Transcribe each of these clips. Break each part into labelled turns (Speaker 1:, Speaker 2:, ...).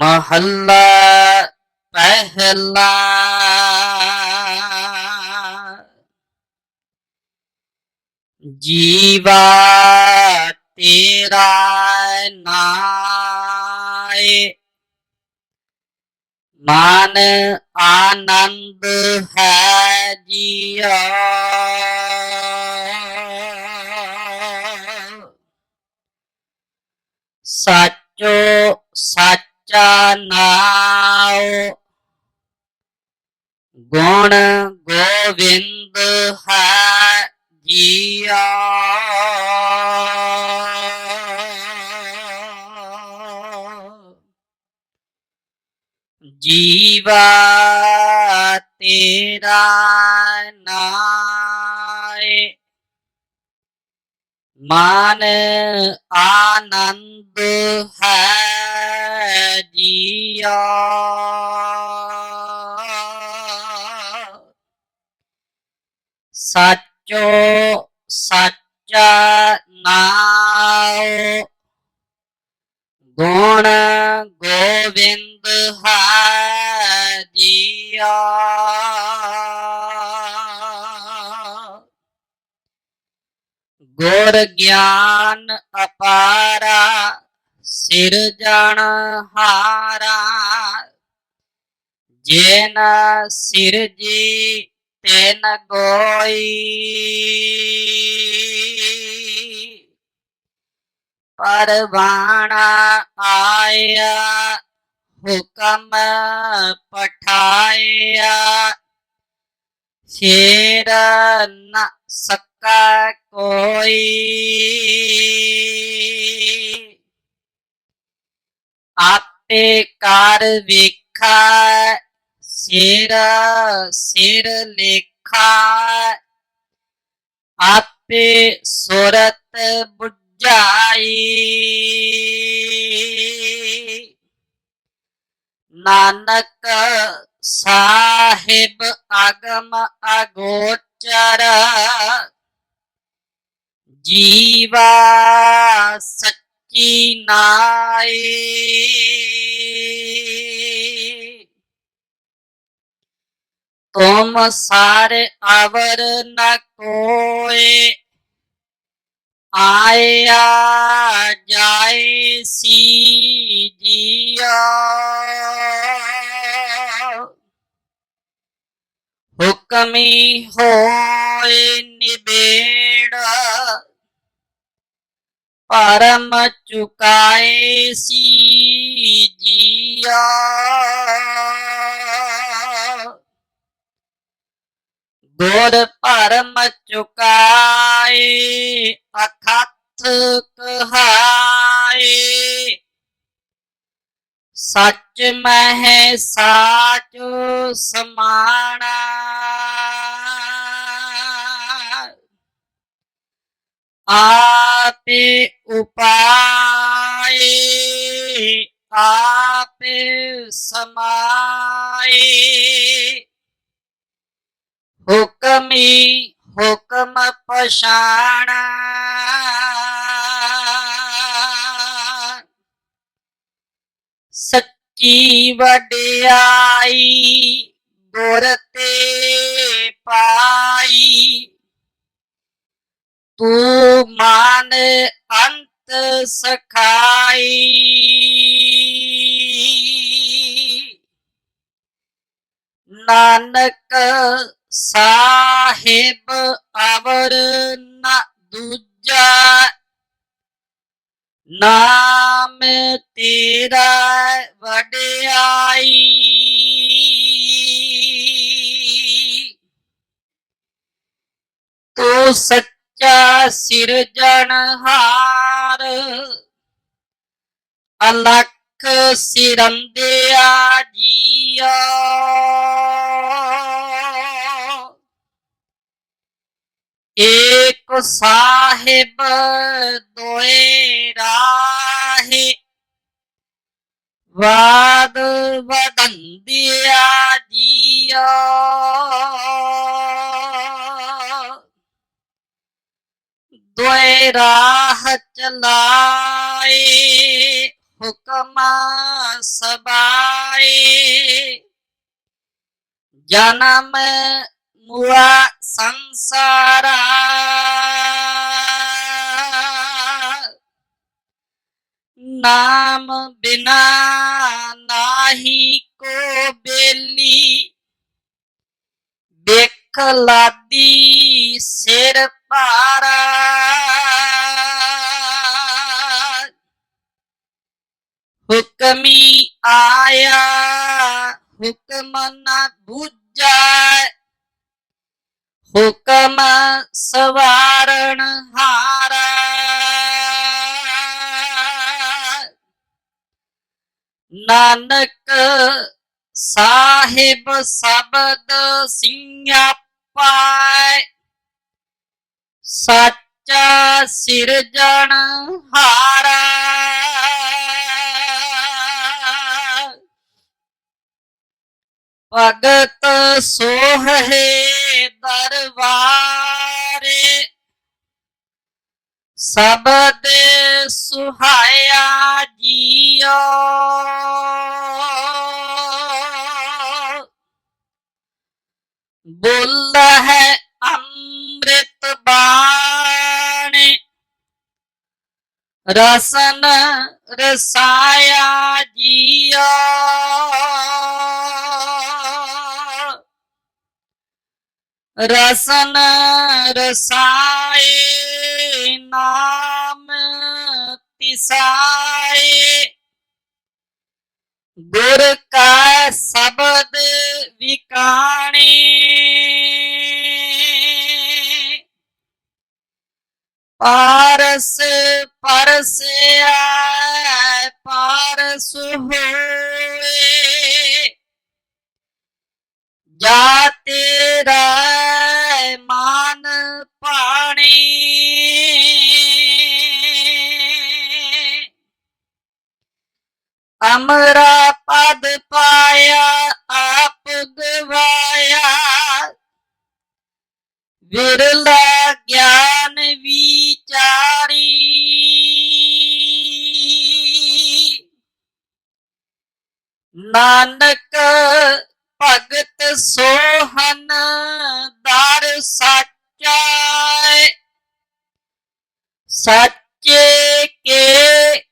Speaker 1: ਮਹੱਲਾ ਪਹਿਲਾ। ਜੀਵਾ ਤੇਰਾ ਨਾਏ। ਮਨ ਆਨੰਦ ਹੈ ਜੀਆ। ਸੱਚੋ ਸੱਚ ਨਾਉ ਗੁਣ ਗੋਵਿੰਦ ਹੈ ਜੀਆ। ਜੀਵਾ ਤੇਰਾ ਨਾਏ ਮਨ ਆਨੰਦ ਹੈ ਜੀਆ। ਸਾਚੋ ਸੱਚਾ ਨਾਉ ਗੁਣ ਗੋਵਿੰਦ ਹੈ ਜੀਆ। ਗੁਰ ਗਿਆਨ ਅਪਾਰਾ ਸਿਰਜਣ ਹਾਰਾ। ਜੇਨ ਸਿਰਜੀ ਤੈਨ ਗੋਈ। ਪਰਵਾਣਾ ਆਇਆ, ਹੁਕਮ ਪਠਾਇਆ। ਫੇਰ ਨ ਸਕਾ ਕੋਈ ਆਪੇ ਕਰ ਵੇਖਾ, ਸਿਰ ਸਿਰ ਲੇਖਾ। ਆਪੇ ਸੁਰਤ 부ਝਾਈ ਨਾਨਕ ਸਾਹਿਬ ਅਗਮ ਅਗੋਚਰ। ਜੀਵਾ ਸੱਚੀ ਨਾਏ। ਤੁਮ ਸਾਰੇ ਅਵਰ ਨ ਕੋਏ। ਆਇਆ ਜਾਏ ਸੀ ਜੀਆ। ਹੁਕਮੀ ਹੋਏ ਨਿਬੇੜ ਪਰਮ ਚੁਕਾਏ ਸੀ ਜੀਆ। ਗੁਰ ਭਰਮ ਚੁਕਾਏ ਅਖਤ ਕਹਾਏ। ਸੱਚ ਮਹਿ ਸਾਚ ਸਮਾਣਾ। ਆਪੇ ਉਪਾਏ ਆਪੇ ਸਮਾਏ ਹੁਕਮੀ ਹੁਕਮ ਪਛਾਣਾ। ਸੱਚੀ ਵਡਿਆਈ ਗੁਰ ਤੇ ਪਾਈ। ਤੂੰ ਮਾਨ ਅੰਤ ਸਖਾਈ। ਨਾਨਕ ਸਾਹਿਬ ਅਵਰ ਨਾ ਦੂਜਾ ਨਾਮ ਤੇਰਾ ਵਡਿਆਈ। ਤੂੰ ਸੱਚ ਸਿਰਜਣਹਾਰ ਅਲਖ ਸਿਰੰਦਿਆ ਜੀ ਜੀਓ ਏਕ ਸਾਹਿਬ ਦੋਏ ਰਾਹੇ। ਵਾਦ ਵਦੰਦਿਆ ਜੀਆ। ਦੋਏ ਰਾਹ ਚਲਾਏ, ਹੁਕਮ ਸਬਾਏ। ਜਨਮ ਮੁਆ ਸੰਸਾਰਾ। ਨਾਮ ਬਿਨਾ ਨਾਹੀ ਕੋ ਬੇਲੀ। ਦੇਖ ਲਾਦੀ ਸਿਰ ਭਾਰਾ ਹੁਕਮੀ ਆਇਆ ਹੁਕਮ ਨਾ ਬੁਝੈ। ਹੁਕਮ ਸਵਾਰਣ ਹਾਰਾ। ਨਾਨਕ ਸਾਹਿਬ ਸ਼ਬਦ ਸਿੰਘਾਪਾ ਸੱਚਾ ਸਿਰਜਣ ਹਾਰਾ। ਭਗਤ ਸੋਹੇ ਦਰਬਾਰੇ ਸਬਦ ਸੁਹਾਇਆ ਜੀਓ। ਬੋਲ ਹੈ ਰਸਨ ਰਸਾਇਆ ਜੀਆ। ਰਸਨ ਰਸਾਏ ਨਾਮ ਤਿਸਾਏ। ਗੁਰ ਕਾ ਸ਼ਬਦ ਵਿਕਾਣੇ ਪਾਰਸ ਪਰਸਿਆ ਪਾਰਸ ਹੋਏ। ਜਾ ਤੇਰਾ ਮਾਨ ਪਾਣੀ ਅਮਰਾ ਪਦ ਪਾਇਆ, ਆਪ ਗਵਾਇਆ। ਵਿਰਲਾ ਗਿਆਨ ਵੀ ਵਿਚਾਰੀ ਨਾਨਕ ਭਗਤ ਸੋਹਨ ਦਰ ਸੱਚਾ ਸੱਚੇ ਕੇ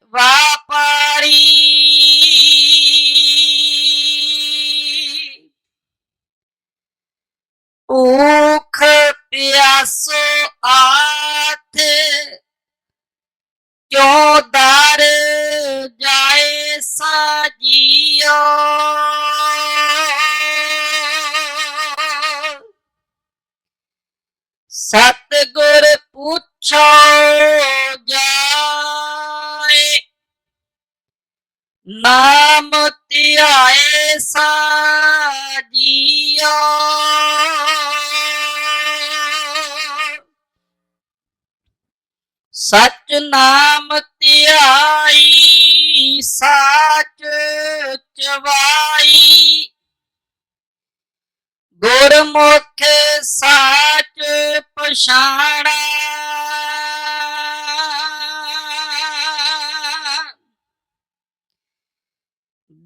Speaker 1: ਸਤਿਗੁਰ ਪੁੱਛੋ ਜਾਏ। ਨਾਮ ਧਿਆਏ ਸਾਜੀਓ ਸਚ ਨਾਮ ਧਿਆਈ ਸਾਚ ਚਵਾਈ। ਗੁਰਮੁਖ ਸਾਚ ਪਛਾਣਾ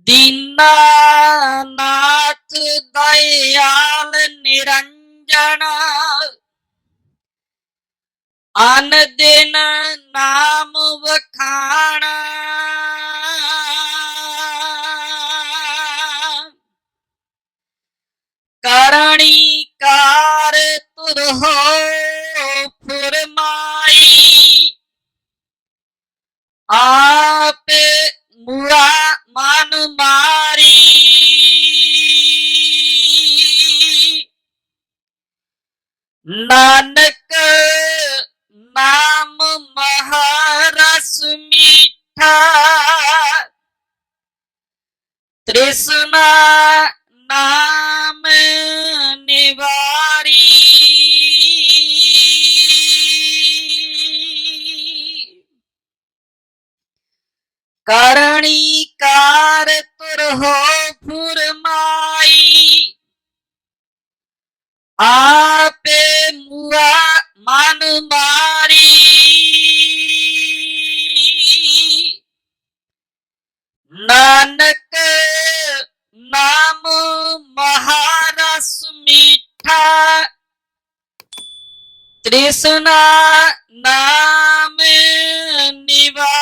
Speaker 1: ਦੀਨਾਨਾਥ ਦਇਆਲ ਨਿਰੰਜਨ। ਅਨ ਦਿਨ ਨਾਮ ਵਖਾਣਾ। ਕਰਣੀ ਹੋ ਫੁਰਮਾਈ ਆਪ ਮੁਆ ਮਨ ਮਾਰੀ ਨਾਨਕ ਨਾਮ ਮਹਾਰਸ ਮੀਠਾ ਤ੍ਰਿਸ਼ਨਾ ਨਾਮ ਕਰਣੀ ਕਾਰ ਤੁਰ ਫੁਰਮਾਈ ਆਪੇ ਮੁਆ ਮਨ ਮਾਰੀ। ਨਾਨਕ ਨਾਮ ਮਹਾਰਸ ਮੀਠਾ। ਤ੍ਰਿਸ਼ਨਾ ਨਾਮ ਨਿਵਾਰੀ